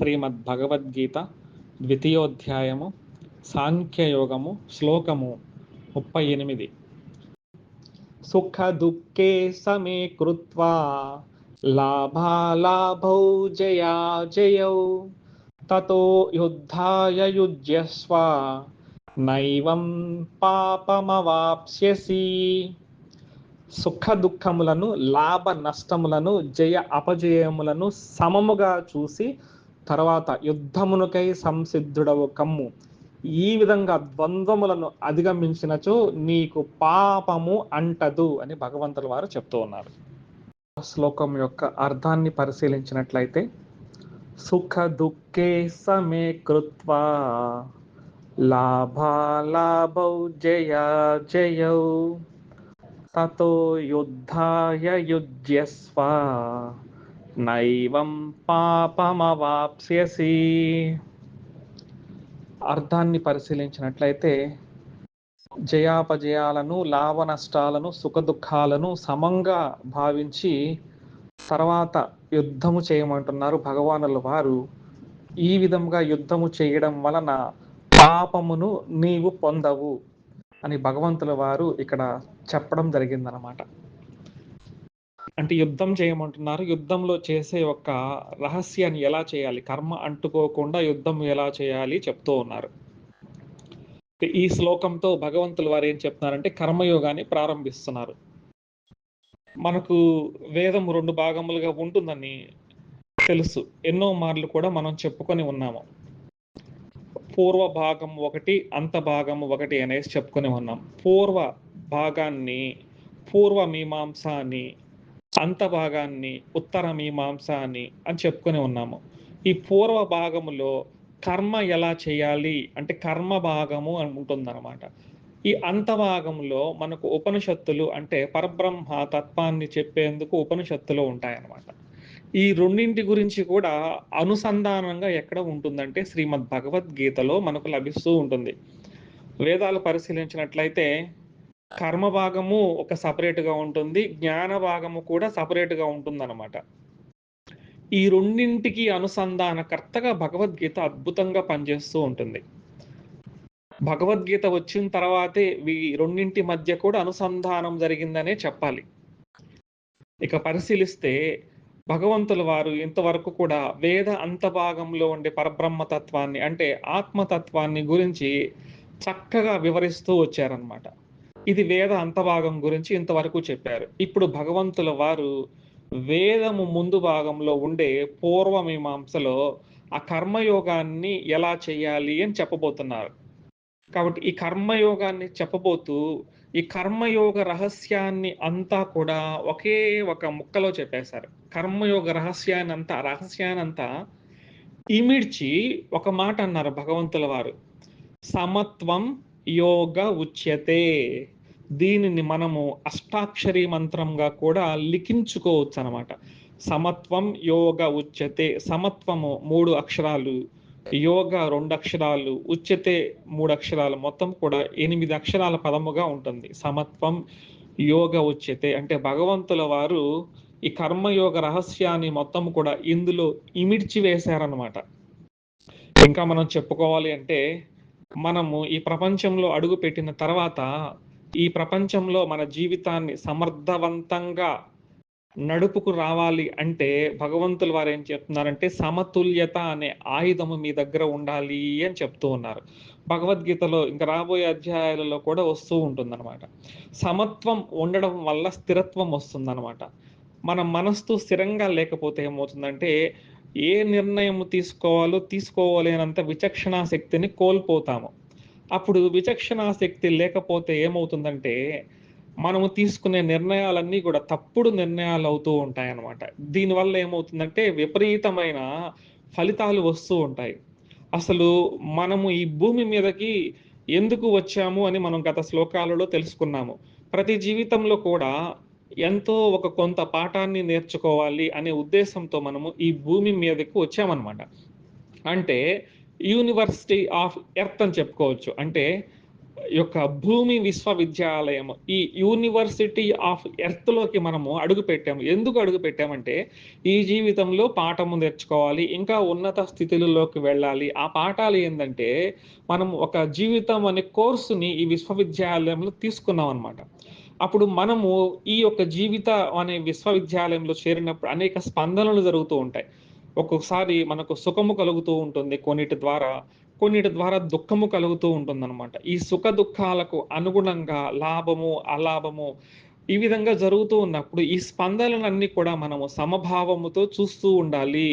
శ్రీమద్భగవద్గీత ద్వితీయోధ్యాయము సాంఖ్యయోగము శ్లోకము ముప్పై ఎనిమిది. సుఖ దుఃఖే సమే కృత్వా లాభాలాభౌ జయా జయౌ తతో యుద్ధాయ యుజ్యస్వ నైవం పాపమవాప్స్యసి. సుఖ దుఃఖములను లాభ నష్టములను జయ అపజయములను సమముగా చూసి తర్వాత యుద్ధమునకై సంసిద్ధుడవు కమ్ము. ఈ విధంగా ద్వంద్వములను అధిగమించినచో నీకు పాపము అంటదు అని భగవంతుల వారు చెప్తూ ఉన్నారు. శ్లోకం యొక్క అర్థాన్ని పరిశీలించినట్లయితే సుఖ దుఃఖే సమే కృత్వా లాభాలాభౌ జయ జయౌ తతో యుద్ధాయ యుజ్యస్వ. నైవం పాపమవాప్స్యసి. అర్థాన్ని పరిశీలించినట్లయితే జయాపజయాలను లాభ నష్టాలను సుఖ దుఃఖాలను సమంగా భావించి తర్వాత యుద్ధము చేయమంటున్నారు భగవానుల వారు. ఈ విధంగా యుద్ధము చేయడం వలన పాపమును నీవు పొందవు అని భగవంతుల వారు ఇక్కడ చెప్పడం జరిగిందనమాట అంటే యుద్ధం చేయమంటున్నారు. యుద్ధంలో చేసే ఒక రహస్యాన్ని ఎలా చేయాలి? కర్మ అంటుకోకుండా యుద్ధం ఎలా చేయాలి? చెప్తూ ఉన్నారు. ఈ శ్లోకంతో భగవంతుల వారు ఏం చెప్తున్నారంటే కర్మయోగాన్ని ప్రారంభిస్తున్నారు. మనకు వేదం రెండు భాగములుగా ఉంటుందని తెలుసు. ఎన్నో మార్లు కూడా మనం చెప్పుకొని ఉన్నాము. పూర్వ భాగం ఒకటి అంత భాగం ఒకటి అనేసి చెప్పుకొని ఉన్నాం. పూర్వ భాగాన్ని పూర్వ మీమాంస అని అంత భాగాన్ని ఉత్తర మీమాంస అని అని చెప్పుకొని ఉన్నాము. ఈ పూర్వ భాగములో కర్మ ఎలా చేయాలి అంటే కర్మ భాగము అని ఉంటుందన్నమాట. ఈ అంత భాగంలో మనకు ఉపనిషత్తులు అంటే పరబ్రహ్మ తత్వాన్ని చెప్పేందుకు ఉపనిషత్తులు ఉంటాయన్నమాట. ఈ రెండింటి గురించి కూడా అనుసంధానంగా ఎక్కడ ఉంటుందంటే శ్రీమద్ భగవద్గీతలో మనకు లభిస్తూ ఉంటుంది. వేదాలు పరిశీలించినట్లయితే కర్మ భాగము ఒక సపరేట్గా ఉంటుంది జ్ఞాన భాగము కూడా సపరేట్గా ఉంటుందన్నమాట. ఈ రెండింటికి అనుసంధానకర్తగా భగవద్గీత అద్భుతంగా పనిచేస్తూ ఉంటుంది. భగవద్గీత వచ్చిన తర్వాతే ఈ రెండింటి మధ్య కూడా అనుసంధానం జరిగిందనే చెప్పాలి. ఇక పరిశీలిస్తే భగవంతుల వారు ఇంతవరకు కూడా వేద అంతభాగంలో ఉండే పరబ్రహ్మతత్వాన్ని అంటే ఆత్మతత్వాన్ని గురించి చక్కగా వివరిస్తూ వచ్చారనమాట ఇది వేద అంతభాగం గురించి ఇంతవరకు చెప్పారు. ఇప్పుడు భగవంతుల వారు వేదము ముందు భాగంలో ఉండే పూర్వమీమాంసలో ఆ కర్మయోగాన్ని ఎలా చేయాలి అని చెప్పబోతున్నారు. కాబట్టి ఈ కర్మయోగాన్ని చెప్పబోతూ ఈ కర్మయోగ రహస్యాన్ని అంతా కూడా ఒకే ఒక ముక్కలో చెప్పేశారు. కర్మయోగ రహస్యాన్ని అంతా రహస్యాన్ని ఇమిడ్చి ఒక మాట అన్నారు భగవంతుల వారు. సమత్వం యోగ ఉచ్యతే. దీనిని మనము అష్టాక్షరి మంత్రంగా కూడా లిఖించుకోవచ్చు అనమాట సమత్వం యోగ ఉచ్యతే. సమత్వము మూడు అక్షరాలు. యోగ రెండు అక్షరాలు. ఉచ్యతే మూడు అక్షరాలు. మొత్తం కూడా ఎనిమిది అక్షరాల పదముగా ఉంటుంది. సమత్వం యోగ ఉచ్యతే. అంటే భగవంతుల వారు ఈ కర్మయోగ రహస్యాన్ని మొత్తం కూడా ఇందులో ఇమిడ్చి వేశారనమాట ఇంకా మనం చెప్పుకోవాలి అంటే మనము ఈ ప్రపంచంలో అడుగు పెట్టిన తర్వాత ఈ ప్రపంచంలో మన జీవితాన్ని సమర్థవంతంగా నడుపుకు రావాలి అంటే భగవంతులు వారు ఏం చెప్తున్నారంటే సమతుల్యత అనే ఆయుధము మీ దగ్గర ఉండాలి అని చెప్తూ ఉన్నారు. భగవద్గీతలో ఇంకా రాబోయే అధ్యాయాలలో కూడా వస్తూ ఉంటుందన్నమాట. సమత్వం ఉండడం వల్ల స్థిరత్వం వస్తుందన్నమాట. మన మనస్సు స్థిరంగా లేకపోతే ఏమవుతుందంటే ఏ నిర్ణయం తీసుకోవాలో తీసుకోవలేనంత విచక్షణా శక్తిని కోల్పోతాము. అప్పుడు విచక్షణా శక్తి లేకపోతే ఏమవుతుందంటే మనము తీసుకునే నిర్ణయాలన్నీ కూడా తప్పుడు నిర్ణయాలు అవుతూ ఉంటాయి అన్నమాట దీనివల్ల ఏమవుతుందంటే విపరీతమైన ఫలితాలు వస్తూ ఉంటాయి. అసలు మనము ఈ భూమి మీదకి ఎందుకు వచ్చాము అని మనం గత శ్లోకాలలో తెలుసుకున్నాము. ప్రతి జీవితంలో కూడా ఎంతో ఒక కొంత పాఠాన్ని నేర్చుకోవాలి అనే ఉద్దేశంతో మనము ఈ భూమి మీదకి వచ్చామన్నమాట. అంటే యూనివర్సిటీ ఆఫ్ ఎర్త్ అని చెప్పుకోవచ్చు. అంటే యొక్క భూమి విశ్వవిద్యాలయం. ఈ యూనివర్సిటీ ఆఫ్ ఎర్త్లోకి మనము అడుగు పెట్టాము. ఎందుకు అడుగు పెట్టామంటే ఈ జీవితంలో పాఠము నేర్చుకోవాలి ఇంకా ఉన్నత స్థితిలోకి వెళ్ళాలి. ఆ పాఠాలు ఏంటంటే మనం ఒక జీవితం అనే కోర్సుని ఈ విశ్వవిద్యాలయంలో తీసుకున్నాం అనమాట అప్పుడు మనము ఈ యొక్క జీవిత అనే విశ్వవిద్యాలయంలో చేరినప్పుడు అనేక స్పందనలు జరుగుతూ ఉంటాయి. ఒక్కొక్కసారి మనకు సుఖము కలుగుతూ ఉంటుంది కొన్నిటి ద్వారా కొన్నిటి ద్వారా దుఃఖము కలుగుతూ ఉంటుందన్నమాట. ఈ సుఖ దుఃఖాలకు అనుగుణంగా లాభము అలాభము ఈ విధంగా జరుగుతూ ఉన్నప్పుడు ఈ స్పందనలన్నీ కూడా మనము సమభావముతో చూస్తూ ఉండాలి.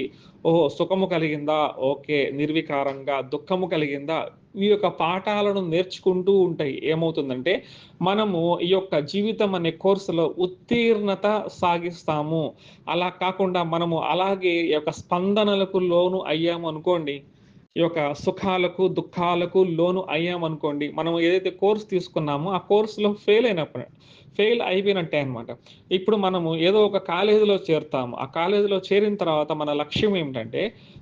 ఓహో సుఖము కలిగిందా? ఓకే నిర్వికారంగా దుఃఖము కలిగిందా? ఈ యొక్క పాఠాలను నేర్చుకుంటూ ఉంటాయి. ఏమవుతుందంటే మనము ఈ యొక్క జీవితం అనే కోర్సులో ఉత్తీర్ణత సాగిస్తాము. అలా కాకుండా మనము అలాగే ఈ యొక్క స్పందనలకు లోను అయ్యాము అనుకోండి ఈ యొక్క సుఖాలకు దుఃఖాలకు లోను అయ్యామనుకోండి మనం ఏదైతే కోర్స్ తీసుకున్నామో ఆ కోర్సులో ఫెయిల్ అయినప్పుడు ఫెయిల్ అయిపోయినట్టే అనమాట ఇప్పుడు మనము ఏదో ఒక కాలేజీలో చేరుతాము. ఆ కాలేజీలో చేరిన తర్వాత మన లక్ష్యం ఏమిటంటే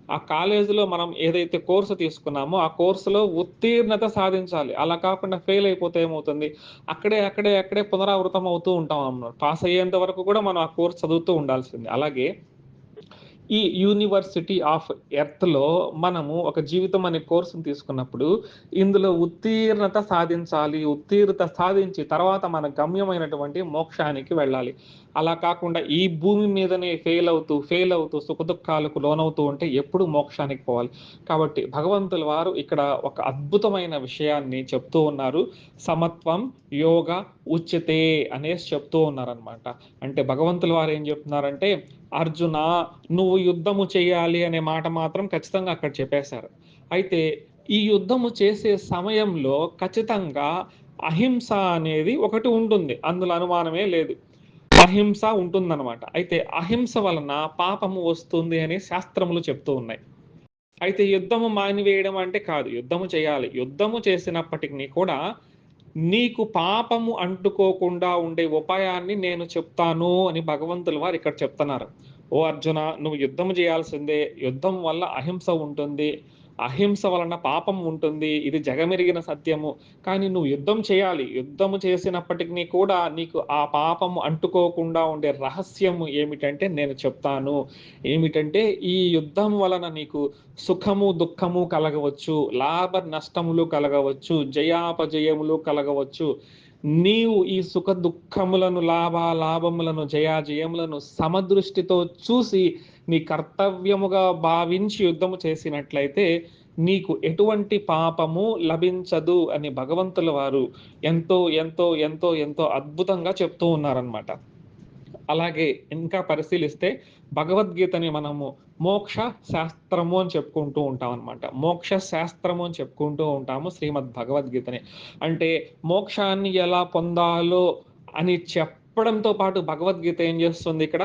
ఆ కాలేజీలో మనం ఏదైతే కోర్సు తీసుకున్నామో ఆ కోర్సులో ఉత్తీర్ణత సాధించాలి. అలా కాకుండా ఫెయిల్ అయిపోతే ఏమవుతుంది? అక్కడే అక్కడే అక్కడే పునరావృతం అవుతూ ఉంటాం అన్నమాట. పాస్ అయ్యేంత వరకు కూడా మనం ఆ కోర్స్ చదువుతూ ఉండాల్సింది. అలాగే ఈ యూనివర్సిటీ ఆఫ్ ఎర్త్లో మనము ఒక జీవితం అనే కోర్సును తీసుకున్నప్పుడు ఇందులో ఉత్తీర్ణత సాధించాలి ఉత్తీర్ణత సాధించి తర్వాత మన గమ్యమైనటువంటి మోక్షానికి వెళ్ళాలి. అలా కాకుండా ఈ భూమి మీదనే ఫెయిల్ అవుతూ ఫెయిల్ అవుతూ సుఖదుఖాలకు లోనవుతూ ఉంటే ఎప్పుడు మోక్షానికి పోవాలి. కాబట్టి భగవంతుల వారు ఇక్కడ ఒక అద్భుతమైన విషయాన్ని చెప్తూ ఉన్నారు. సమత్వం యోగ ఉచితే అనేసి చెప్తూ ఉన్నారనమాట అంటే భగవంతుల వారు ఏం చెప్తున్నారంటే అర్జున నువ్వు యుద్ధము చేయాలి అనే మాట మాత్రం ఖచ్చితంగా అక్కడ చెప్పేశారు. అయితే ఈ యుద్ధము చేసే సమయంలో ఖచ్చితంగా అహింస అనేది ఒకటి ఉంటుంది. అందులో అనుమానమే లేదు. అహింస ఉంటుందన్నమాట. అయితే అహింస వలన పాపము వస్తుంది అని శాస్త్రములు చెప్తూ ఉన్నాయి. అయితే యుద్ధము మానివేయడం అంటే కాదు యుద్ధము చేయాలి. యుద్ధము చేసినప్పటికీ కూడా నీకు పాపము అంటుకోకుండా ఉండే ఉపాయాన్ని నేను చెప్తాను అని భగవంతుల వారు ఇక్కడ చెప్తున్నారు. ఓ అర్జున నువ్వు యుద్ధం చేయాల్సిందే. యుద్ధం వల్ల అహింస ఉంటుంది. అహింస వలన పాపం ఉంటుంది ఇది జగమెరిగిన సత్యము. కానీ నువ్వు యుద్ధం చేయాలి. యుద్ధము చేసినప్పటికీ కూడా నీకు ఆ పాపము అంటుకోకుండా ఉండే రహస్యము ఏమిటంటే నేను చెప్తాను. ఏమిటంటే ఈ యుద్ధం వలన నీకు సుఖము దుఃఖము కలగవచ్చు లాభ నష్టములు కలగవచ్చు జయాపజయములు కలగవచ్చు. నీవు ఈ సుఖ దుఃఖములను లాభ లాభములను జయాజయములను సమదృష్టితో చూసి నీ కర్తవ్యముగా భావించి యుద్ధము చేసినట్లయితే నీకు ఎటువంటి పాపము లభించదు అని భగవంతుల వారు ఎంతో ఎంతో ఎంతో ఎంతో అద్భుతంగా చెప్తూ ఉన్నారనమాట అలాగే ఇంకా పరిశీలిస్తే భగవద్గీతని మనము మోక్ష శాస్త్రము అని చెప్పుకుంటూ ఉంటాం అనమాట మోక్ష శాస్త్రము అని చెప్పుకుంటూ ఉంటాము శ్రీమద్ భగవద్గీతని. అంటే మోక్షాన్ని ఎలా పొందాలో అని చెప్పడంతో పాటు భగవద్గీత ఏం చేస్తుంది ఇక్కడ?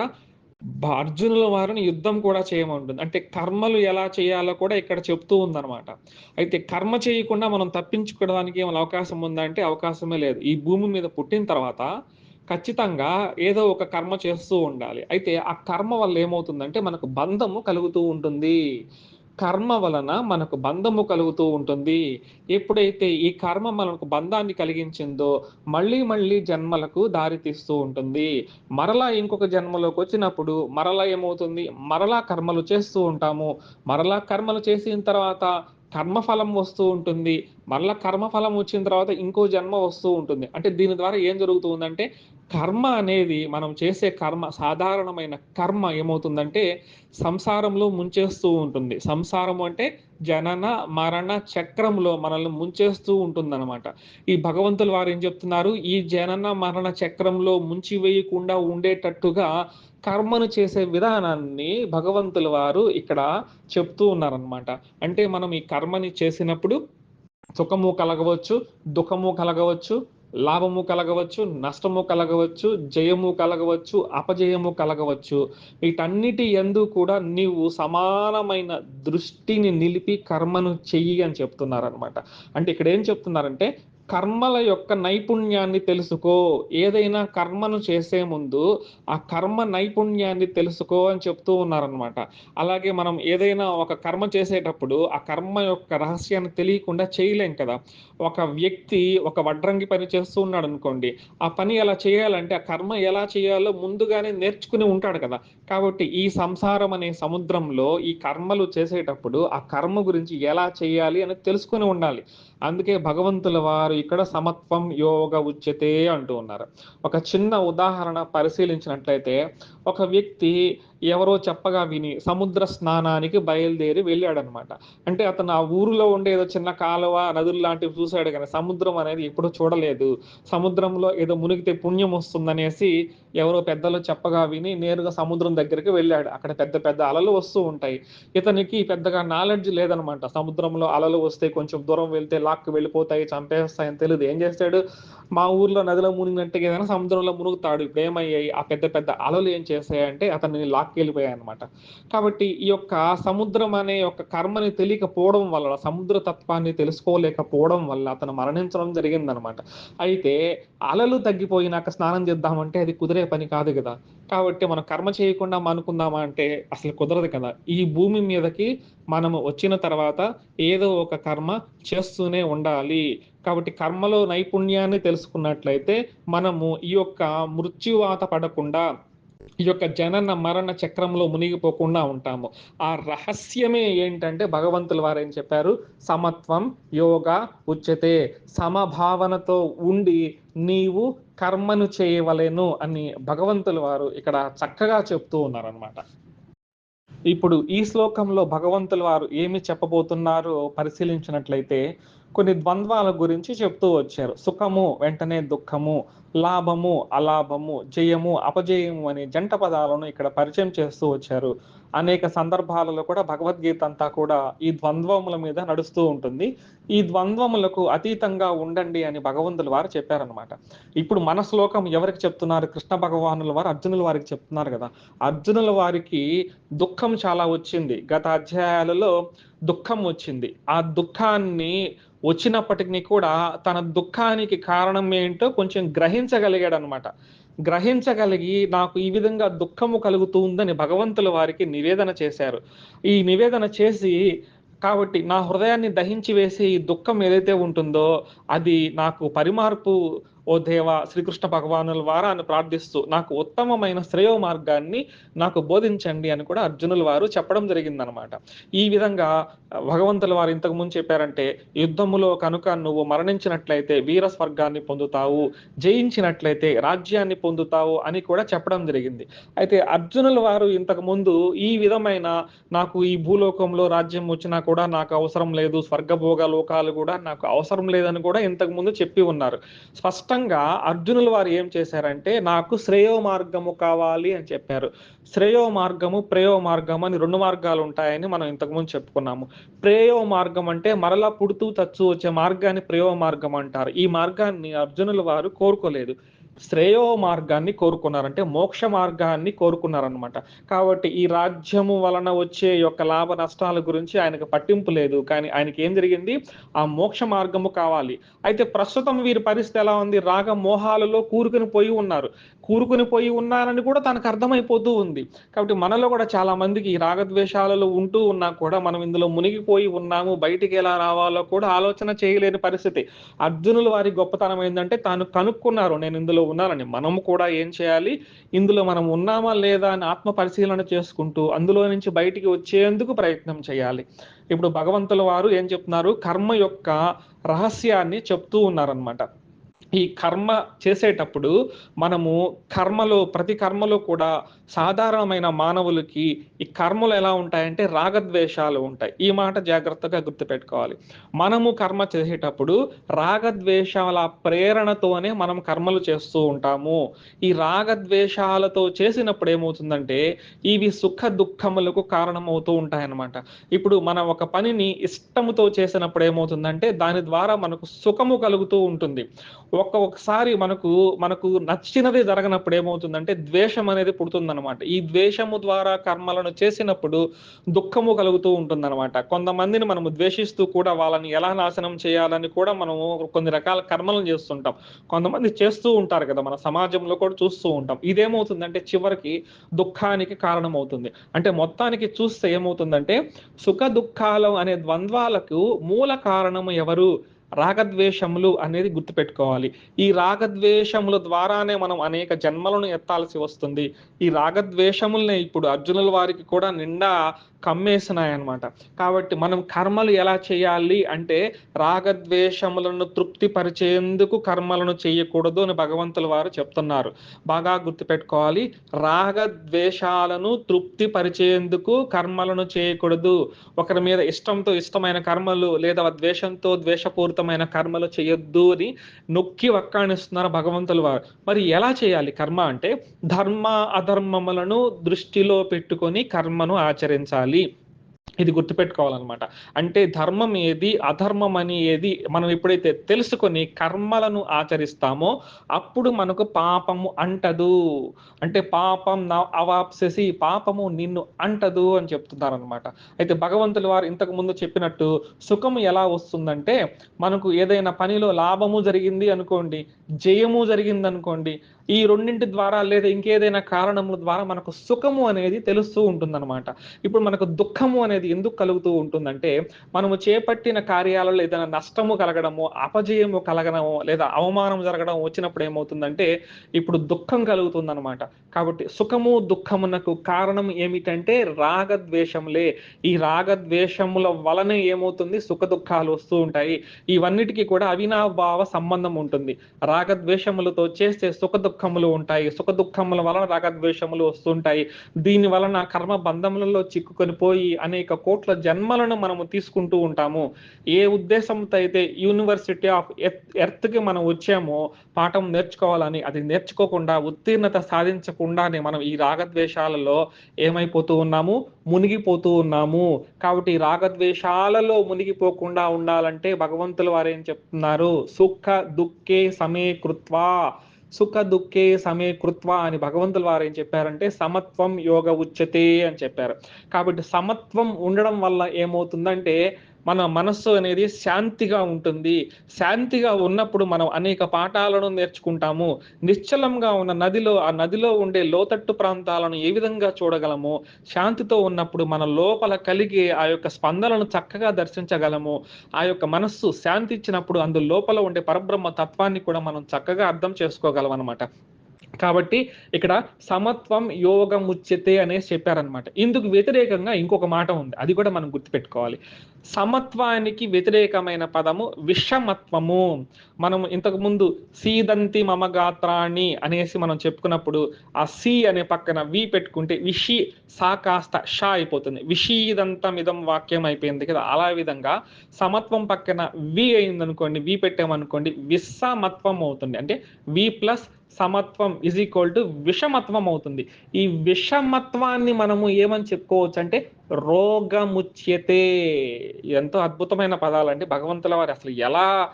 అర్జునుల వారిని యుద్ధం కూడా చేయమంటుంది. అంటే కర్మలు ఎలా చేయాలో కూడా ఇక్కడ చెప్తూ ఉందన్నమాట. అయితే కర్మ చేయకుండా మనం తప్పించుకోవడానికి ఏమైనా అవకాశం ఉందా అంటే అవకాశమే లేదు. ఈ భూమి మీద పుట్టిన తర్వాత ఖచ్చితంగా ఏదో ఒక కర్మ చేస్తూ ఉండాలి. అయితే ఆ కర్మ వల్ల ఏమవుతుందంటే మనకు బంధము కలుగుతూ ఉంటుంది. కర్మ వలన మనకు బంధము కలుగుతూ ఉంటుంది. ఎప్పుడైతే ఈ కర్మ మనకు బంధాన్ని కలిగించిందో మళ్ళీ మళ్ళీ జన్మలకు దారి తీస్తూ ఉంటుంది. మరలా ఇంకొక జన్మలోకి వచ్చినప్పుడు మరలా ఏమవుతుంది? మరలా కర్మలు చేస్తూ ఉంటాము. మరలా కర్మలు చేసిన తర్వాత కర్మఫలం వస్తూ ఉంటుంది. మరలా కర్మఫలం వచ్చిన తర్వాత ఇంకో జన్మ వస్తూ ఉంటుంది. అంటే దీని ద్వారా ఏం జరుగుతుందంటే కర్మ అనేది మనం చేసే కర్మ సాధారణమైన కర్మ ఏమవుతుందంటే సంసారంలో ముంచేస్తూ ఉంటుంది. సంసారం అంటే జనన మరణ చక్రంలో మనల్ని ముంచేస్తూ ఉంటుందన్నమాట. ఈ భగవంతులు వారు ఏం చెప్తున్నారు? ఈ జనన మరణ చక్రంలో ముంచి వేయకుండా ఉండేటట్టుగా కర్మను చేసే విధానాన్ని భగవంతుల వారు ఇక్కడ చెప్తూ ఉన్నారనమాట అంటే మనం ఈ కర్మని చేసినప్పుడు సుఖము కలగవచ్చు దుఃఖము కలగవచ్చు లాభము కలగవచ్చు నష్టము కలగవచ్చు జయము కలగవచ్చు అపజయము కలగవచ్చు. వీటన్నిటి ఎందు కూడా నీవు సమానమైన దృష్టిని నిలిపి కర్మను చెయ్యి అని చెప్తున్నారనమాట అంటే ఇక్కడ ఏం చెప్తున్నారంటే కర్మల యొక్క నైపుణ్యాన్ని తెలుసుకో. ఏదైనా కర్మను చేసే ముందు ఆ కర్మ నైపుణ్యాన్ని తెలుసుకో అని చెప్తూ ఉన్నారనమాట అలాగే మనం ఏదైనా ఒక కర్మ చేసేటప్పుడు ఆ కర్మ యొక్క రహస్యాన్ని తెలియకుండా చేయలేం కదా. ఒక వ్యక్తి ఒక వడ్రంగి పని చేస్తూ ఉన్నాడు అనుకోండి. ఆ పని ఎలా చేయాలంటే ఆ కర్మ ఎలా చేయాలో ముందుగానే నేర్చుకుని ఉంటాడు కదా. కాబట్టి ఈ సంసారం అనే సముద్రంలో ఈ కర్మలు చేసేటప్పుడు ఆ కర్మ గురించి ఎలా చేయాలి అని తెలుసుకుని ఉండాలి. అందుకే భగవంతుల వారు ఇక్కడ సమత్వం యోగ ఉచ్యతే అంటూ ఉన్నారు. ఒక చిన్న ఉదాహరణ పరిశీలించినట్లయితే ఒక వ్యక్తి ఎవరో చెప్పగా విని సముద్ర స్నానానికి బయలుదేరి వెళ్ళాడనమాట అంటే అతను ఆ ఊరిలో ఉండే ఏదో చిన్న కాలువ నదులు లాంటివి చూశాడు కానీ సముద్రం అనేది ఎప్పుడు చూడలేదు. సముద్రంలో ఏదో మునిగితే పుణ్యం వస్తుందనేసి ఎవరో పెద్దలు చెప్పగా విని నేరుగా సముద్రం దగ్గరికి వెళ్ళాడు. అక్కడ పెద్ద పెద్ద అలలు వస్తూ ఉంటాయి. ఇతనికి పెద్దగా నాలెడ్జ్ లేదనమాట సముద్రంలో అలలు వస్తే కొంచెం దూరం వెళ్తే లాక్కు వెళ్ళిపోతాయి చంపేస్తాయని తెలియదు ఏం చేస్తాడు? మా ఊర్లో నదిలో మునిగినట్టుగా ఏదైనా సముద్రంలో మునుగుతాడు. ఇప్పుడు ఏమయ్యాయి? ఆ పెద్ద పెద్ద అలలు ఏం చేస్తాయంటే అతన్ని లాక్ వెళ్ళిపోయాయి అనమాట కాబట్టి ఈ యొక్క సముద్రం అనే యొక్క కర్మని తెలియకపోవడం వల్ల సముద్ర తత్వాన్ని తెలుసుకోలేకపోవడం వల్ల అతను మరణించడం జరిగిందనమాట అయితే అలలు తగ్గిపోయినాక స్నానం చేద్దామంటే అది కుదిరే పని కాదు కదా. కాబట్టి మనం కర్మ చేయకుండా అనుకుందామా అంటే అసలు కుదరదు కదా. ఈ భూమి మీదకి మనము వచ్చిన తర్వాత ఏదో ఒక కర్మ చేస్తూనే ఉండాలి. కాబట్టి కర్మలో నైపుణ్యాన్ని తెలుసుకున్నట్లయితే మనము ఈ యొక్క మృత్యువాత పడకుండా ఈ యొక్క జనన మరణ చక్రంలో మునిగిపోకుండా ఉంటాము. ఆ రహస్యమే ఏంటంటే భగవంతుల వారు ఏం చెప్పారు? సమత్వం యోగ ఉచ్యతే. సమభావనతో ఉండి నీవు కర్మను చేయవలెను అని భగవంతుల వారు ఇక్కడ చక్కగా చెప్తూ ఉన్నారనమాట ఇప్పుడు ఈ శ్లోకంలో భగవంతుల వారు ఏమి చెప్పబోతున్నారో పరిశీలించినట్లయితే కొన్ని ద్వంద్వాల గురించి చెప్తూ వచ్చారు. సుఖము వెంటనే దుఃఖము లాభము అలాభము జయము అపజయము అనే జంట పదాలను ఇక్కడ పరిచయం చేస్తూ వచ్చారు. అనేక సందర్భాలలో కూడా భగవద్గీత అంతా కూడా ఈ ద్వంద్వముల మీద నడుస్తూ ఉంటుంది. ఈ ద్వంద్వములకు అతీతంగా ఉండండి అని భగవంతుల వారు చెప్పారనమాట ఇప్పుడు మన శ్లోకం ఎవరికి చెప్తున్నారు? కృష్ణ భగవానుల వారు అర్జునుల వారికి చెప్తున్నారు కదా. అర్జునుల వారికి దుఃఖం చాలా వచ్చింది. గత అధ్యాయాలలో దుఃఖం వచ్చింది. ఆ దుఃఖాన్ని వచ్చినప్పటికీ కూడా తన దుఃఖానికి కారణం ఏంటో కొంచెం గ్రహించగలిగాడు అనమాట గ్రహించగలిగి నాకు ఈ విధంగా దుఃఖము కలుగుతుందని భగవంతుల వారికి నివేదన చేశారు. ఈ నివేదన చేసి కాబట్టి నా హృదయాన్ని దహించి వేసే ఈ దుఃఖం ఏదైతే ఉంటుందో అది నాకు పరిమార్పు ఓ దేవ శ్రీకృష్ణ భగవానుల వారా అని ప్రార్థిస్తూ నాకు ఉత్తమమైన శ్రేయో మార్గాన్ని నాకు బోధించండి అని కూడా అర్జునుల వారు చెప్పడం జరిగిందనమాట ఈ విధంగా భగవంతుల వారు ఇంతకు ముందు చెప్పారంటే యుద్ధములో కనుక నువ్వు మరణించినట్లయితే వీర స్వర్గాన్ని పొందుతావు జయించినట్లయితే రాజ్యాన్ని పొందుతావు అని కూడా చెప్పడం జరిగింది. అయితే అర్జునుల వారు ఇంతకు ముందు ఈ విధమైన నాకు ఈ భూలోకంలో రాజ్యం వచ్చినా కూడా నాకు అవసరం లేదు స్వర్గభోగ లోకాలు కూడా నాకు అవసరం లేదని కూడా ఇంతకు ముందు చెప్పి ఉన్నారు. స్పష్టంగా అర్జునుల వారు ఏం చేశారంటే నాకు శ్రేయో మార్గము కావాలి అని చెప్పారు. శ్రేయో మార్గము ప్రేయో మార్గం అని రెండు మార్గాలు ఉంటాయని మనం ఇంతకుముందు చెప్పుకున్నాము. ప్రేయో మార్గం అంటే మరలా పుడుతూ తచ్చు వచ్చే మార్గాన్ని ప్రేయో మార్గం అంటారు. ఈ మార్గాన్ని అర్జునుల వారు కోరుకోలేదు. శ్రేయో మార్గాన్ని కోరుకున్నారంటే మోక్ష మార్గాన్ని కోరుకున్నారనమాట కాబట్టి ఈ రాజ్యము వలన వచ్చే యొక్క లాభ నష్టాల గురించి ఆయనకు పట్టింపు లేదు. కానీ ఆయనకి ఏం జరిగింది? ఆ మోక్ష మార్గము కావాలి. అయితే ప్రస్తుతం వీరి పరిస్థితి ఎలా ఉంది? రాగ మోహాలలో కూరుకుని పోయి ఉన్నారు. కూరుకుని పోయి ఉన్నారని కూడా తనకు అర్థమైపోతూ ఉంది. కాబట్టి మనలో కూడా చాలా మందికి రాగద్వేషాలలో ఉంటూ ఉన్నా కూడా మనం ఇందులో మునిగిపోయి ఉన్నాము బయటికి ఎలా రావాలో కూడా ఆలోచన చేయలేని పరిస్థితి. అర్జునులు వారి గొప్పతనం ఏంటంటే తాను కనుక్కున్నారు నేను ఇందులో ఉన్నానని. మనము కూడా ఏం చేయాలి? ఇందులో మనం ఉన్నామా లేదా అని ఆత్మ పరిశీలన చేసుకుంటూ అందులో నుంచి బయటికి వచ్చేందుకు ప్రయత్నం చేయాలి. ఇప్పుడు భగవంతుల వారు ఏం చెప్తున్నారు? కర్మ యొక్క రహస్యాన్ని చెప్తూ ఉన్నారనమాట ఈ కర్మ చేసేటప్పుడు మనము కర్మలో ప్రతి కర్మలో కూడా సాధారణమైన మానవులకి ఈ కర్మలు ఎలా ఉంటాయంటే రాగద్వేషాలు ఉంటాయి. ఈ మాట జాగ్రత్తగా గుర్తుపెట్టుకోవాలి. మనము కర్మ చేసేటప్పుడు రాగద్వేషాల ప్రేరణతోనే మనం కర్మలు చేస్తూ ఉంటాము. ఈ రాగద్వేషాలతో చేసినప్పుడు ఏమవుతుందంటే ఇవి సుఖ దుఃఖములకు కారణమవుతూ ఉంటాయన్నమాట. ఇప్పుడు మనం ఒక పనిని ఇష్టముతో చేసినప్పుడు ఏమవుతుందంటే దాని ద్వారా మనకు సుఖము కలుగుతూ ఉంటుంది. ఒక్కొక్కసారి మనకు మనకు నచ్చినది జరగనప్పుడు ఏమవుతుందంటే ద్వేషం అనేది పుడుతుందన్నమాట. ఈ ద్వేషము ద్వారా కర్మలను చేసినప్పుడు దుఃఖము కలుగుతూ ఉంటుందన్నమాట. కొంతమందిని మనము ద్వేషిస్తూ కూడా వాళ్ళని ఎలా నాశనం చేయాలని కూడా మనము కొన్ని రకాల కర్మలను చేస్తుంటాం. కొంతమంది చేస్తూ ఉంటారు కదా మన సమాజంలో కూడా చూస్తూ ఉంటాం. ఇదేమవుతుందంటే చివరికి దుఃఖానికి కారణమవుతుంది. అంటే మొత్తానికి చూస్తే ఏమవుతుందంటే సుఖ దుఃఖాలు అనే ద్వంద్వాలకు మూల కారణము ఎవరు? రాగద్వేషములు అనేది గుర్తుపెట్టుకోవాలి. ఈ రాగద్వేషముల ద్వారానే మనం అనేక జన్మలను ఎత్తాల్సి వస్తుంది. ఈ రాగద్వేషములనే ఇప్పుడు అర్జునుల వారికి కూడా నిండా కమ్మేసినాయి అన్నమాట కాబట్టి మనం కర్మలు ఎలా చేయాలి అంటే రాగద్వేషములను తృప్తి పరిచేందుకు కర్మలను చేయకూడదు అని భగవంతుల వారు చెప్తున్నారు. బాగా గుర్తుపెట్టుకోవాలి. రాగద్వేషాలను తృప్తిపరిచేందుకు కర్మలను చేయకూడదు. ఒకరి మీద ఇష్టంతో ఇష్టమైన కర్మలు లేదా ద్వేషంతో ద్వేషపూరితమైన కర్మలు చేయొద్దు అని నొక్కి వక్కాణిస్తున్నారు భగవంతుల వారు. మరి ఎలా చేయాలి కర్మ అంటే ధర్మ అధర్మములను దృష్టిలో పెట్టుకొని కర్మను ఆచరించాలి. ఇది గుర్తుపెట్టుకోవాలన్నమాట. అంటే ధర్మం ఏది అధర్మం అని ఏది మనం ఎప్పుడైతే తెలుసుకొని కర్మలను ఆచరిస్తామో అప్పుడు మనకు పాపము అంటదు. అంటే పాపం నా అవాప్సేసి పాపము నిన్ను అంటదు అని చెప్తున్నారు అనమాట అయితే భగవంతుల వారు ఇంతకు ముందు చెప్పినట్టు సుఖము ఎలా వస్తుందంటే మనకు ఏదైనా పనిలో లాభము జరిగింది అనుకోండి జయము జరిగింది అనుకోండి ఈ రెండింటి ద్వారా లేదా ఇంకేదైనా కారణముల ద్వారా మనకు సుఖము అనేది తెలుస్తూ ఉంటుందన్నమాట. ఇప్పుడు మనకు దుఃఖము అనేది ఎందుకు కలుగుతూ ఉంటుందంటే మనము చేపట్టిన కార్యాలలో ఏదైనా నష్టము కలగడము అపజయము కలగడము లేదా అవమానం జరగడం వచ్చినప్పుడు ఏమవుతుందంటే ఇప్పుడు దుఃఖం కలుగుతుందన్నమాట. కాబట్టి సుఖము దుఃఖమునకు కారణం ఏమిటంటే రాగద్వేషములే. ఈ రాగద్వేషముల వలన ఏమవుతుంది? సుఖ దుఃఖాలు వస్తూ ఉంటాయి. ఇవన్నిటికీ కూడా అవినాభావ సంబంధం ఉంటుంది. రాగద్వేషములతో చేస్తే సుఖ దుఃఖములు ఉంటాయి. సుఖ దుఃఖముల వలన రాగద్వేషములు వస్తుంటాయి. దీని వలన కర్మ బంధములలో చిక్కుకొని పోయి అనేక కోట్ల జన్మలను మనము తీసుకుంటూ ఉంటాము. ఏ ఉద్దేశంతో అయితే యూనివర్సిటీ ఆఫ్ ఎర్త్కి మనం వచ్చామో పాఠం నేర్చుకోవాలని అది నేర్చుకోకుండా ఉత్తీర్ణత సాధించకుండానే మనం ఈ రాగద్వేషాలలో ఏమైపోతూ ఉన్నాము? మునిగిపోతూ ఉన్నాము. కాబట్టి రాగద్వేషాలలో మునిగిపోకుండా ఉండాలంటే భగవంతులు వారు ఏం చెప్తున్నారు? సుఖ దుఃఖే సమే కృత్వా సుఖ దుఃఖే సమే కృత్వ అని భగవంతుల వారు ఏం చెప్పారంటే సమత్వం యోగ ఉచ్యతే అని చెప్పారు. కాబట్టి సమత్వం ఉండడం వల్ల ఏమవుతుందంటే మన మనస్సు అనేది శాంతిగా ఉంటుంది. శాంతిగా ఉన్నప్పుడు మనం అనేక పాఠాలను నేర్చుకుంటాము. నిశ్చలంగా ఉన్న నదిలో ఆ నదిలో ఉండే లోతట్టు ప్రాంతాలను ఏ విధంగా చూడగలము? శాంతితో ఉన్నప్పుడు మన లోపల కలిగే ఆ యొక్క స్పందనలను చక్కగా దర్శించగలము. ఆ యొక్క మనస్సు శాంతి ఇచ్చినప్పుడు అందు లోపల ఉండే పరబ్రహ్మ తత్వాన్ని కూడా మనం చక్కగా అర్థం చేసుకోగలం అనమాట కాబట్టి ఇక్కడ సమత్వం యోగం ఉచ్యతే అనేసి చెప్పారనమాట ఇందుకు వ్యతిరేకంగా ఇంకొక మాట ఉంది. అది కూడా మనం గుర్తుపెట్టుకోవాలి. సమత్వానికి వ్యతిరేకమైన పదము విషమత్వము. మనం ఇంతకు ముందు సీదంతి మమ గాత్రాన్ని అనేసి మనం చెప్పుకున్నప్పుడు ఆ సి అనే పక్కన వి పెట్టుకుంటే విషి సా కాస్త షా అయిపోతుంది. విషీదంతం ఇదం వాక్యం అయిపోయింది కదా. అలా విధంగా సమత్వం పక్కన వి అయిందనుకోండి వి పెట్టామనుకోండి విస్సమత్వం అవుతుంది. అంటే వి ప్లస్ సమత్వం ఈజ్ ఈక్వల్ టు విషమత్వం అవుతుంది. ఈ విషమత్వాన్ని మనము ఏమని చెప్పుకోవచ్చు అంటే రోగముచ్యతే ఎంతో అద్భుతమైన పదాలండి. భగవంతుల వారు అసలు ఎలా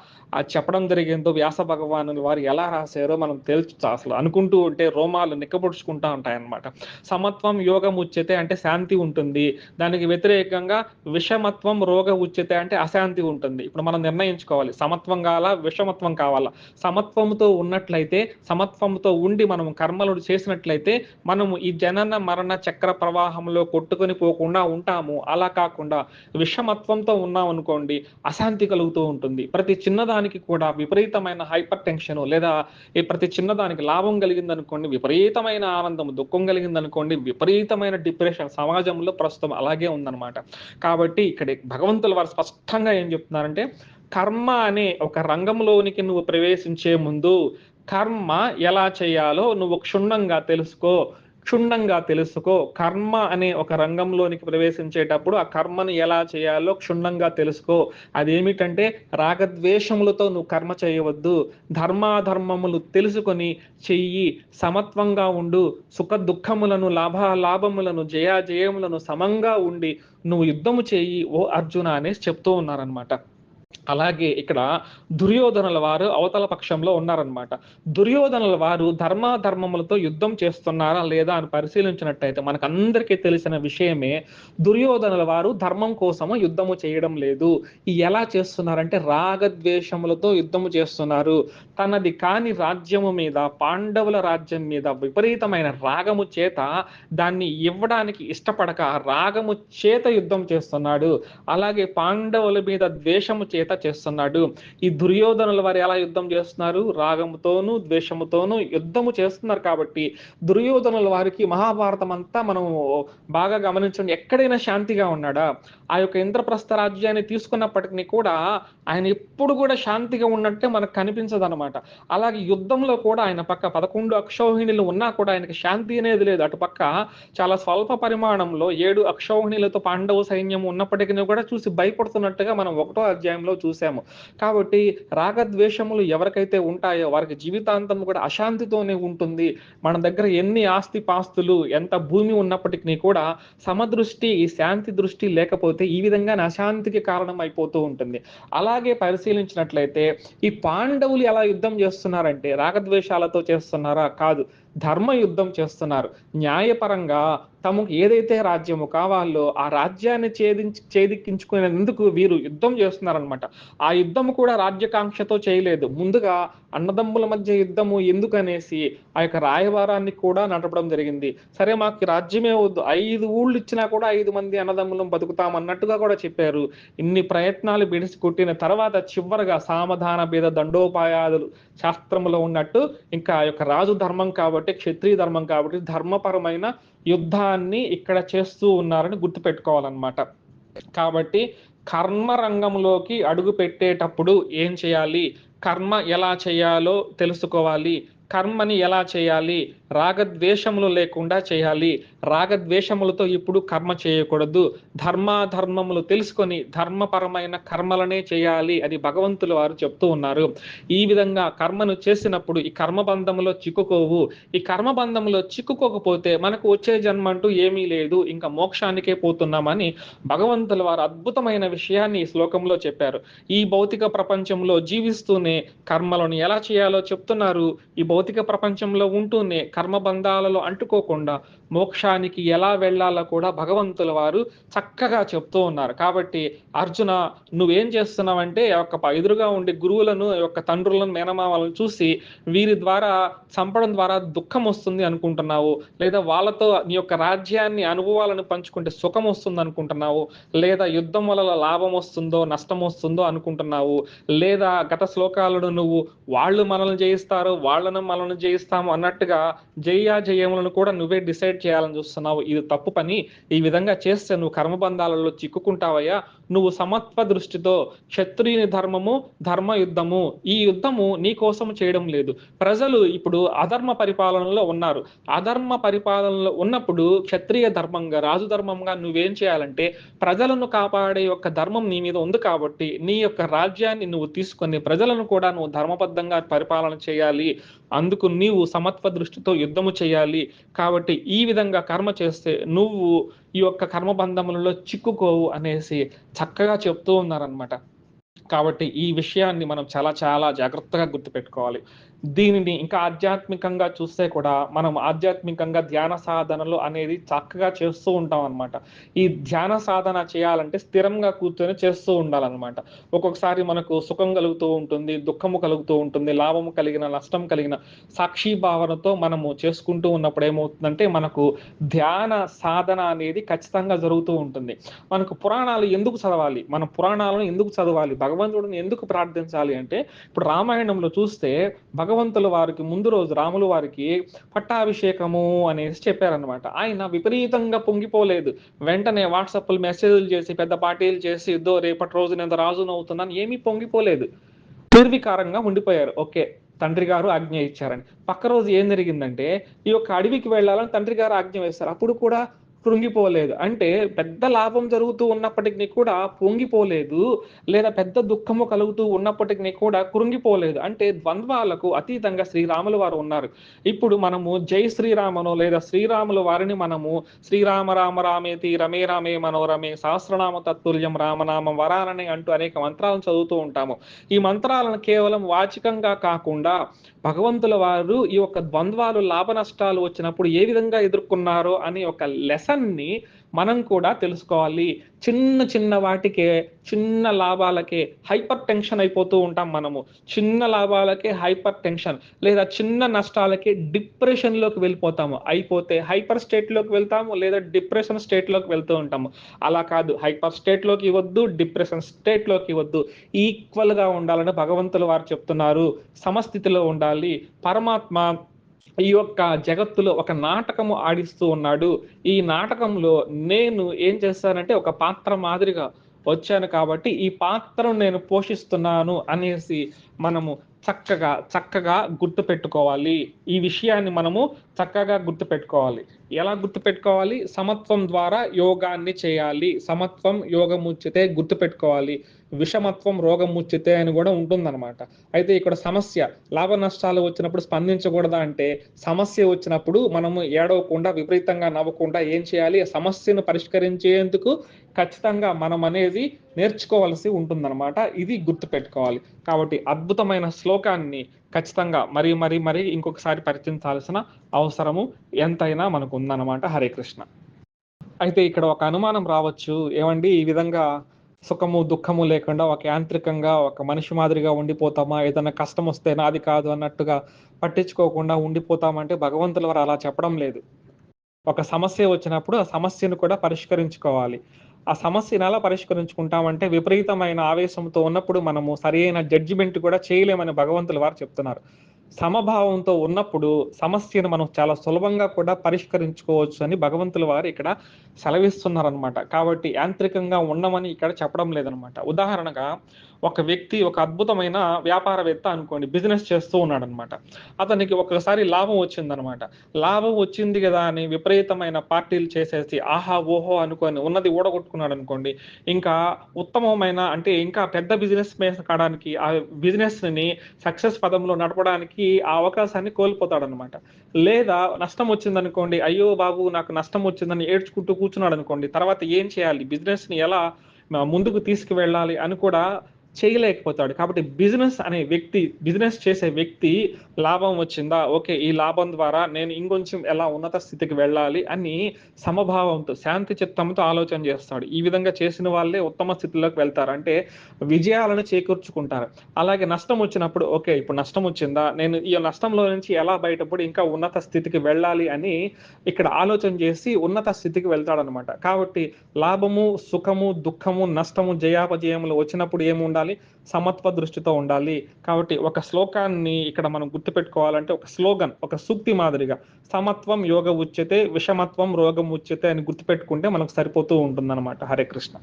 చెప్పడం జరిగిందో వ్యాస భగవానులు వారు ఎలా రాశారో మనం తెలుసు అసలు అనుకుంటూ ఉంటే రోమాలు నిక్కబొడుచుకుంటా ఉంటాయి అన్నమాట సమత్వం యోగం ఉచ్యతే అంటే శాంతి ఉంటుంది. దానికి వ్యతిరేకంగా విషమత్వం రోగ ఉచ్యతే అంటే అశాంతి ఉంటుంది. ఇప్పుడు మనం నిర్ణయించుకోవాలి. సమత్వం కావాలా? విషమత్వం కావాలా? సమత్వంతో ఉన్నట్లయితే సమత్వంతో ఉండి మనం కర్మలు చేసినట్లయితే మనము ఈ జనన మరణ చక్ర ప్రవాహంలో కొట్టుకొని పోకుండా ఉంటాము. అలా కాకుండా విషమత్వంతో ఉన్నాం అనుకోండి అశాంతి కలుగుతూ ఉంటుంది. ప్రతి చిన్నదానికి కూడా విపరీతమైన హైపర్ టెన్షన్ లేదా ఈ ప్రతి చిన్నదానికి లాభం కలిగింది అనుకోండి విపరీతమైన ఆనందం దుఃఖం కలిగింది అనుకోండి విపరీతమైన డిప్రెషన్ సమాజంలో ప్రస్తుతం అలాగే ఉందన్నమాట. కాబట్టి ఇక్కడ భగవంతుల వారు స్పష్టంగా ఏం చెప్తున్నారంటే కర్మ అనే ఒక రంగంలోనికి నువ్వు ప్రవేశించే ముందు కర్మ ఎలా చేయాలో నువ్వు క్షుణ్ణంగా తెలుసుకో. క్షుణ్ణంగా తెలుసుకో. కర్మ అనే ఒక రంగంలోనికి ప్రవేశించేటప్పుడు ఆ కర్మను ఎలా చేయాలో క్షుణ్ణంగా తెలుసుకో. అదేమిటంటే రాగద్వేషములతో నువ్వు కర్మ చేయవద్దు. ధర్మాధర్మములు తెలుసుకొని చెయ్యి. సమత్వంగా ఉండు. సుఖ దుఃఖములను లాభాలాభములను జయాజయములను సమంగా ఉండి నువ్వు యుద్ధము చేయి. ఓ అర్జున అనేసి చెప్తూ ఉన్నారనమాట అలాగే ఇక్కడ దుర్యోధనుల వారు అవతల పక్షంలో ఉన్నారనమాట దుర్యోధనుల వారు ధర్మాధర్మములతో యుద్ధం చేస్తున్నారా లేదా అని పరిశీలించినట్టయితే మనకందరికీ తెలిసిన విషయమే దుర్యోధనుల వారు ధర్మం కోసము యుద్ధము చేయడం లేదు. ఈ ఎలా చేస్తున్నారంటే రాగద్వేషములతో యుద్ధము చేస్తున్నారు. తనది కాని రాజ్యము మీద పాండవుల రాజ్యం మీద విపరీతమైన రాగము చేత దాన్ని ఇవ్వడానికి ఇష్టపడక రాగము చేత యుద్ధం చేస్తున్నాడు. అలాగే పాండవుల మీద ద్వేషము చేత చేస్తున్నాడు. ఈ దుర్యోధనుల వారు ఎలా యుద్ధం చేస్తున్నారు? రాగముతోనూ ద్వేషముతోనూ యుద్ధము చేస్తున్నారు కాబట్టి దుర్యోధనుల వారికి మహాభారతం అంతా మనం బాగా గమనించండి. ఎక్కడైనా శాంతిగా ఉన్నాడా? ఆ యొక్క ఇంద్రప్రస్థ రాజ్యాన్ని తీసుకున్నప్పటికీ కూడా ఆయన ఎప్పుడు కూడా శాంతిగా ఉన్నట్టే మనకు కనిపించదు అనమాట అలాగే యుద్ధంలో కూడా ఆయన పక్క పదకొండు అక్షౌహిణులు ఉన్నా కూడా ఆయనకి శాంతి అనేది లేదు. అటు పక్క చాలా స్వల్ప పరిమాణంలో ఏడు అక్షౌహిణులతో పాండవ సైన్యం ఉన్నప్పటికీ కూడా చూసి భయపడుతున్నట్టుగా మనం ఒకటో అధ్యాయం అధ్యాయంలో చూసాము. కాబట్టి రాగద్వేషములు ఎవరికైతే ఉంటాయో వారికి జీవితాంతం కూడా అశాంతితోనే ఉంటుంది. మన దగ్గర ఎన్ని ఆస్తి పాస్తులు ఎంత భూమి ఉన్నప్పటికీ కూడా సమదృష్టి శాంతి దృష్టి లేకపోతే ఈ విధంగా అశాంతికి కారణం అయిపోతూ ఉంటుంది. అలాగే పరిశీలించినట్లయితే ఈ పాండవులు ఎలా యుద్ధం చేస్తున్నారంటే రాగద్వేషాలతో చేస్తున్నారా? కాదు. ధర్మ యుద్ధం చేస్తున్నారు. న్యాయపరంగా తమకు ఏదైతే రాజ్యము కావాలో ఆ రాజ్యాన్ని ఛేదించి ఛేదిక్కించుకునేందుకు వీరు యుద్ధం చేస్తున్నారనమాట ఆ యుద్ధము కూడా రాజ్యకాంక్షతో చేయలేదు. ముందుగా అన్నదమ్ముల మధ్య యుద్ధము ఎందుకనేసి ఆ యొక్క రాయవారాన్ని కూడా నడపడం జరిగింది. సరే మాకు రాజ్యమే వద్దు. ఐదు ఊళ్ళు ఇచ్చినా కూడా ఐదు మంది అన్నదమ్ములం బతుకుతాం అన్నట్టుగా కూడా చెప్పారు. ఇన్ని ప్రయత్నాలు బిడిసి కొట్టిన తర్వాత చివరగా సామధాన భేద దండోపాయాదులు శాస్త్రములో ఉన్నట్టు ఇంకా ఆ యొక్క రాజు ధర్మం కాబట్టి క్షత్రియ ధర్మం కాబట్టి ధర్మపరమైన యుద్ధాన్ని ఇక్కడ చేస్తూ ఉన్నారని గుర్తుపెట్టుకోవాలన్నమాట. కాబట్టి కర్మ రంగంలోకి అడుగు పెట్టేటప్పుడు ఏం చేయాలి? కర్మ ఎలా చేయాలో తెలుసుకోవాలి. కర్మని ఎలా చేయాలి? రాగద్వేషములు లేకుండా చేయాలి. రాగద్వేషములతో ఇప్పుడు కర్మ చేయకూడదు. ధర్మాధర్మములు తెలుసుకొని ధర్మపరమైన కర్మలనే చేయాలి అని భగవంతులు వారు చెప్తూ ఉన్నారు. ఈ విధంగా కర్మను చేసినప్పుడు ఈ కర్మబంధములో చిక్కుకోవు. ఈ కర్మబంధములో చిక్కుకోకపోతే మనకు వచ్చే జన్మ అంటూ ఏమీ లేదు. ఇంకా మోక్షానికే పోతున్నామని భగవంతుల వారు అద్భుతమైన విషయాన్ని ఈ శ్లోకంలో చెప్పారు. ఈ భౌతిక ప్రపంచంలో జీవిస్తూనే కర్మలను ఎలా చేయాలో చెప్తున్నారు. ఈ భౌతిక ప్రపంచంలో ఉంటూనే కర్మబంధాలలో అంటుకోకుండా మోక్షానికి ఎలా వెళ్ళాలో కూడా భగవంతుల వారు చక్కగా చెప్తూ ఉన్నారు. కాబట్టి అర్జున నువ్వేం చేస్తున్నావంటే యొక్క ఎదురుగా ఉండే గురువులను యొక్క తండ్రులను మేనమామలను చూసి వీరి ద్వారా చంపడం ద్వారా దుఃఖం వస్తుంది అనుకుంటున్నావు. లేదా వాళ్ళతో నీ యొక్క రాజ్యాన్ని అనుభవాలను పంచుకుంటే సుఖం వస్తుంది అనుకుంటున్నావు. లేదా యుద్ధం వల్ల లాభం వస్తుందో నష్టం వస్తుందో అనుకుంటున్నావు. లేదా గత శ్లోకాలను నువ్వు వాళ్ళు మనల్ని జయిస్తారు వాళ్ళను మనల్ని జయిస్తాము అన్నట్టుగా జయ జయములను కూడా నువ్వే డిసైడ్ చేయాలని చూస్తున్నావు. ఇది తప్పు పని. ఈ విధంగా చేస్తే నువ్వు కర్మబంధాలలో చిక్కుకుంటావయ్యా. నువ్వు సమత్వ దృష్టితో క్షత్రియుని ధర్మము ధర్మ యుద్ధము ఈ యుద్ధము నీ కోసం చేయడం లేదు. ప్రజలు ఇప్పుడు అధర్మ పరిపాలనలో ఉన్నారు. అధర్మ పరిపాలనలో ఉన్నప్పుడు క్షత్రియ ధర్మంగా రాజు ధర్మంగా నువ్వేం చేయాలంటే ప్రజలను కాపాడే యొక్క ధర్మం నీ మీద ఉంది కాబట్టి నీ యొక్క రాజ్యాన్ని నువ్వు తీసుకొని ప్రజలను కూడా నువ్వు ధర్మబద్ధంగా పరిపాలన చేయాలి. అందుకు నీవు సమత్వ దృష్టితో యుద్ధము చేయాలి. కాబట్టి ఈ విధంగా కర్మ చేస్తే నువ్వు ఈ యొక్క కర్మబంధములలో చిక్కుకోవు అనేసి చక్కగా చెప్తూ ఉన్నారనమాట కాబట్టి ఈ విషయాన్ని మనం చాలా చాలా జాగ్రత్తగా గుర్తుపెట్టుకోవాలి. దీనిని ఇంకా ఆధ్యాత్మికంగా చూస్తే కూడా మనం ఆధ్యాత్మికంగా ధ్యాన సాధనలు అనేది చక్కగా చేస్తూ ఉంటాం అనమాట ఈ ధ్యాన సాధన చేయాలంటే స్థిరంగా కూర్చొని చేస్తూ ఉండాలన్నమాట. ఒక్కొక్కసారి మనకు సుఖం కలుగుతూ ఉంటుంది దుఃఖము కలుగుతూ ఉంటుంది లాభము కలిగిన నష్టం కలిగిన సాక్షి భావనతో మనము చేసుకుంటూ ఉన్నప్పుడు ఏమవుతుందంటే మనకు ధ్యాన సాధన అనేది ఖచ్చితంగా జరుగుతూ ఉంటుంది. మనకు పురాణాలు ఎందుకు చదవాలి? మన పురాణాలను ఎందుకు చదవాలి? భగవంతుడిని ఎందుకు ప్రార్థించాలి అంటే ఇప్పుడు రామాయణంలో చూస్తే భగవంతుల వారికి ముందు రోజు రాములు వారికి పట్టాభిషేకము అనేసి చెప్పారనమాట ఆయన విపరీతంగా పొంగిపోలేదు. వెంటనే వాట్సాప్లు మెసేజ్లు చేసి పెద్ద పార్టీలు చేసి ఇద్దో రేపటి రోజు నేను రాజును అవుతున్నాను ఏమీ పొంగిపోలేదు. నిర్వికారంగా ఉండిపోయారు. ఓకే తండ్రి గారు ఆజ్ఞ ఇచ్చారని. పక్క రోజు ఏం జరిగిందంటే ఈ యొక్క అడవికి వెళ్ళాలని తండ్రి గారు ఆజ్ఞ వేస్తారు అప్పుడు కూడా కృంగిపోలేదు. అంటే పెద్ద లాభం జరుగుతూ ఉన్నప్పటికీ కూడా పొంగిపోలేదు లేదా పెద్ద దుఃఖము కలుగుతూ ఉన్నప్పటికీ కూడా కృంగిపోలేదు. అంటే ద్వంద్వాలకు అతీతంగా శ్రీరాములు వారు ఉన్నారు. ఇప్పుడు మనము జై శ్రీరామను లేదా శ్రీరాముల వారిని మనము శ్రీరామ రామ రామేతి రమే రామే మనోరమే సహస్రనామ తత్తుల్యం రామనామం వరానని అంటూ అనేక మంత్రాలను చదువుతూ ఉంటాము. ఈ మంత్రాలను కేవలం వాచికంగా కాకుండా భగవంతుల వారు ఈ యొక్క ద్వంద్వాలు లాభ నష్టాలు వచ్చినప్పుడు ఏ విధంగా ఎదుర్కొన్నారో అని ఒక లెసన్ని మనం కూడా తెలుసుకోవాలి. చిన్న చిన్న వాటికే చిన్న లాభాలకే హైపర్ టెన్షన్ అయిపోతూ ఉంటాం మనము. చిన్న లాభాలకే హైపర్ టెన్షన్ లేదా చిన్న నష్టాలకే డిప్రెషన్లోకి వెళ్ళిపోతాము. అయిపోతే హైపర్ స్టేట్లోకి వెళ్తాము లేదా డిప్రెషన్ స్టేట్లోకి వెళ్తూ ఉంటాము. అలా కాదు. హైపర్ స్టేట్లోకి వద్దు డిప్రెషన్ స్టేట్లోకి వద్దు ఈక్వల్గా ఉండాలని భగవంతులు వారు చెప్తున్నారు. సమస్థితిలో ఉండాలి. పరమాత్మ ఈ యొక్క జగత్తులో ఒక నాటకము ఆడిస్తూ ఉన్నాడు. ఈ నాటకంలో నేను ఏం చేస్తానంటే ఒక పాత్ర మాదిరిగా వచ్చాను కాబట్టి ఈ పాత్రను నేను పోషిస్తున్నాను అనేసి మనము చక్కగా చక్కగా గుర్తు పెట్టుకోవాలి ఈ విషయాన్ని మనము చక్కగా గుర్తు పెట్టుకోవాలి ఎలా గుర్తు పెట్టుకోవాలి సమత్వం ద్వారా యోగాన్ని చేయాలి. సమత్వం యోగముచ్చితే గుర్తు పెట్టుకోవాలి విషమత్వం రోగం ముచ్చితే అని కూడా ఉంటుందన్నమాట. అయితే ఇక్కడ సమస్య లాభ నష్టాలు వచ్చినప్పుడు స్పందించకూడదా అంటే సమస్య వచ్చినప్పుడు మనము ఏడవకుండా విపరీతంగా నవ్వకుండా ఏం చేయాలి? ఆ సమస్యను పరిష్కరించేందుకు ఖచ్చితంగా మనం అనేది నేర్చుకోవాల్సి ఉంటుందన్నమాట. ఇది గుర్తు పెట్టుకోవాలి కాబట్టి అద్భుతమైన శ్లోకాన్ని ఖచ్చితంగా మరి మరి మరి ఇంకొకసారి పరిచయించాల్సిన అవసరము ఎంతైనా మనకు ఉందన్నమాట హరే కృష్ణ. అయితే ఇక్కడ ఒక అనుమానం రావచ్చు. ఏమండి? ఈ విధంగా సుఖము దుఃఖము లేకుండా ఒక యాంత్రికంగా ఒక మనిషి మాదిరిగా ఉండిపోతామా? ఏదైనా కష్టం వస్తే నాది కాదు అన్నట్టుగా పట్టించుకోకుండా ఉండిపోతామంటే భగవంతుల వారు అలా చెప్పడం లేదు. ఒక సమస్య వచ్చినప్పుడు ఆ సమస్యను కూడా పరిష్కరించుకోవాలి. ఆ సమస్యను ఎలా పరిష్కరించుకుంటామంటే విపరీతమైన ఆవేశంతో ఉన్నప్పుడు మనము సరైన జడ్జిమెంట్ కూడా చేయలేమని భగవంతుల వారు చెప్తున్నారు. సమభావంతో ఉన్నప్పుడు సమస్యను మనం చాలా సులభంగా కూడా పరిష్కరించుకోవచ్చు అని భగవంతుల వారు ఇక్కడ సెలవిస్తున్నారు అనమాట కాబట్టి యాంత్రికంగా ఉండమని ఇక్కడ చెప్పడం లేదనమాట ఉదాహరణగా ఒక వ్యక్తి ఒక అద్భుతమైన వ్యాపారవేత్త అనుకోండి బిజినెస్ చేస్తూ ఉన్నాడు అనమాట అతనికి ఒకసారి లాభం వచ్చిందనమాట. లాభం వచ్చింది కదా అని విపరీతమైన పార్టీలు చేసేసి ఆహా ఓహో అనుకొని ఉన్నది ఊడగొట్టుకున్నాడు అనుకోండి ఇంకా ఉత్తమమైన అంటే ఇంకా పెద్ద బిజినెస్ కావడానికి ఆ బిజినెస్ని సక్సెస్ పదంలో నడపడానికి ఆ అవకాశాన్ని కోల్పోతాడు అనమాట లేదా నష్టం వచ్చిందనుకోండి అయ్యో బాబు నాకు నష్టం వచ్చిందని ఏడ్చుకుంటూ కూర్చున్నాడు అనుకోండి తర్వాత ఏం చేయాలి? బిజినెస్ని ఎలా ముందుకు తీసుకువెళ్ళాలి అని కూడా చేయలేకపోతాడు. కాబట్టి బిజినెస్ అనే వ్యక్తి బిజినెస్ చేసే వ్యక్తి లాభం వచ్చిందా? ఓకే ఈ లాభం ద్వారా నేను ఇంకొంచెం ఎలా ఉన్నత స్థితికి వెళ్ళాలి అని సమభావంతో శాంతి చిత్తంతో ఆలోచన చేస్తాడు. ఈ విధంగా చేసిన వాళ్ళే ఉత్తమ స్థితిలోకి వెళ్తారు. అంటే విజయాలను చేకూర్చుకుంటారు. అలాగే నష్టం వచ్చినప్పుడు ఓకే ఇప్పుడు నష్టం వచ్చిందా? నేను ఈ నష్టంలో నుంచి ఎలా బయటపడి ఇంకా ఉన్నత స్థితికి వెళ్ళాలి అని ఇక్కడ ఆలోచన చేసి ఉన్నత స్థితికి వెళ్తాడనమాట కాబట్టి లాభము సుఖము దుఃఖము నష్టము జయాపజయములు వచ్చినప్పుడు ఏముండాలి? ఉండాలి సమత్వ దృష్టితో ఉండాలి. కాబట్టి ఒక శ్లోకాన్ని ఇక్కడ మనం గుర్తుపెట్టుకోవాలంటే ఒక స్లోగన్ ఒక సూక్తి మాదిరిగా. సమత్వం యోగ ఉచ్యతే విషమత్వం రోగం ఉచ్యతే అని గుర్తుపెట్టుకుంటే మనకు సరిపోతూ ఉంటుందన్నమాట. హరే కృష్ణ.